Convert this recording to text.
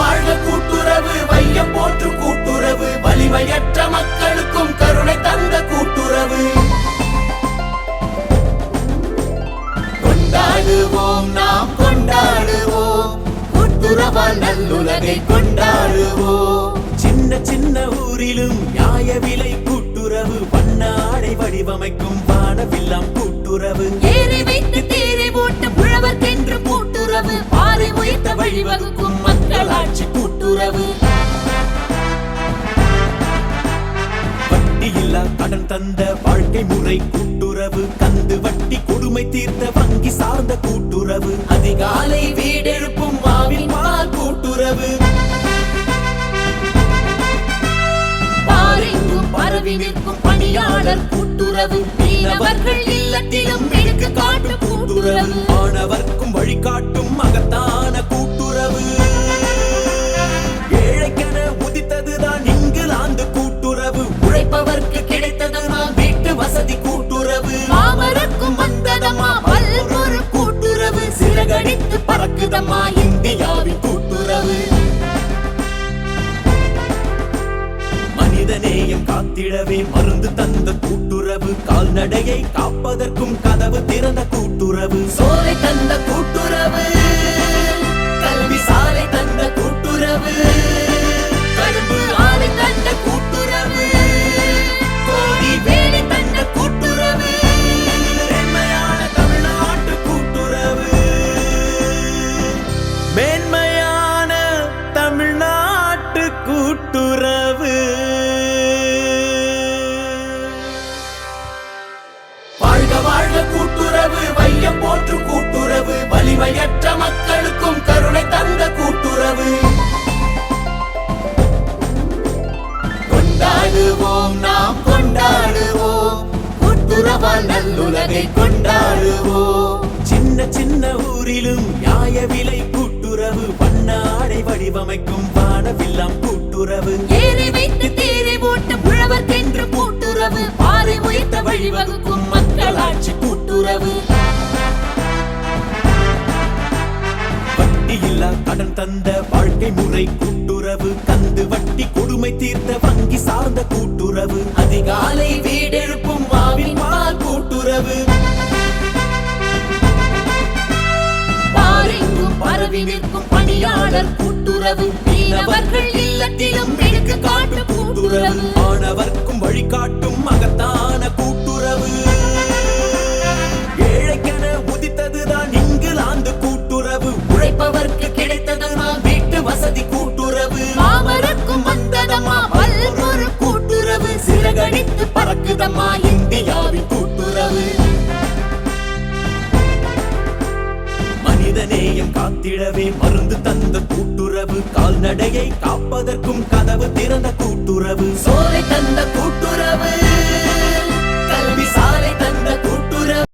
வாழ்க கூட்டுறவு வையம் போற்று கூட்டுறவு வலிமையற்ற மக்களுக்கும் கருணை தந்த கூட்டுறவு. கொண்டாடுவோம் நாம் கொண்டாடுவோம். கூட்டுறவால் நல்லுலகை கொண்டாடுவோம். சின்ன சின்ன ஊரிலும் நியாய விலை கூட்டுறவு வண்ணாடை வடிவமைக்கும் வானவில்லாம் கூட்டுறவு. ஏறி வைத்து தேரை ஓட்ட புழவர்க்கென்று கூட்டுறவு பாறை உயர்த்த வழிவகுக்கும் மக்களாட்சி கூட்டுறவு. வட்டியில்லா கடன் தந்த வாழ்க்கை முறை கூட்டுறவு. கந்து வட்டி கொடுமை தீர்த்த வங்கி சார்ந்த கூட்டுறவு. அதிகாலை வீடெழுப்பும் மாவின் பால் கூட்டுறவு. பரவி நிற்கும் பணியாளர் கூட்டுறவு. மீனவர்கள் இல்லத்திலும் எடுக்க காட்டு கூட்டுறவு. மாணவர்க்கும் வழி பறக்குதம்மா இந்தியாவின் கூட்டுறவு. மனிதநேயம் காத்திடவே மருந்து தந்த கூட்டுறவு. கால்நடையை காப்பதற்கும் கதவு திறந்த கூட்டுறவு. சோலை தந்த கூட்டு கூட்டுறவால் நல்லுலகை கொண்டாடுவோம் சின்ன சின்ன ஊரிலும் நியாய விலை கூட்டுறவு வண்ணாடை வடிவமைக்கும் வானவில்லாம் கூட்டுறவு. ஏறி வைத்து தேரை ஓட்ட புழவர்க்கென்று கூட்டுறவு. பாறை உயர்த்த வழிவகுக்கும் மக்களாட்சி கூட்டுறவு. வட்டியில்லா கடன் தந்த வாழ்க்கை முறை கூட்டுறவு. கந்து வட்டி கொடுமை தீர்த்த வங்கி சார்ந்த கூட்டுறவு. அதிகாலை பரவி நிற்கும் பணியாளர் கூட்டுறவு. மீனவர்கள் இல்லத்திலும் எடுக்க காட்டும் கூட்டுறவு. மாணவர்க்கும் வழிகாட்டும் மகத்தான கூட்டுறவு. ஏழைக்கென உதித்ததுதான் இங்கிலாந்து கூட்டுறவு. உழைப்பவர்க்கு கிடைத்ததுதான் வீட்டு வசதி கூட்டுறவு. மாமரக்கும் வந்ததம்மா பல்குறு கூட்டுறவு. சிறகடித்து பறக்குதம்மா இந்தியாவின் கூட்டுறவு. மனிதநேயம் காத்திடவே மருந்து தந்த கூட்டுறவு கால்நடையை காப்பதற்கும் கதவு திறந்த கூட்டுறவு. சோலை தந்த கூட்டுறவு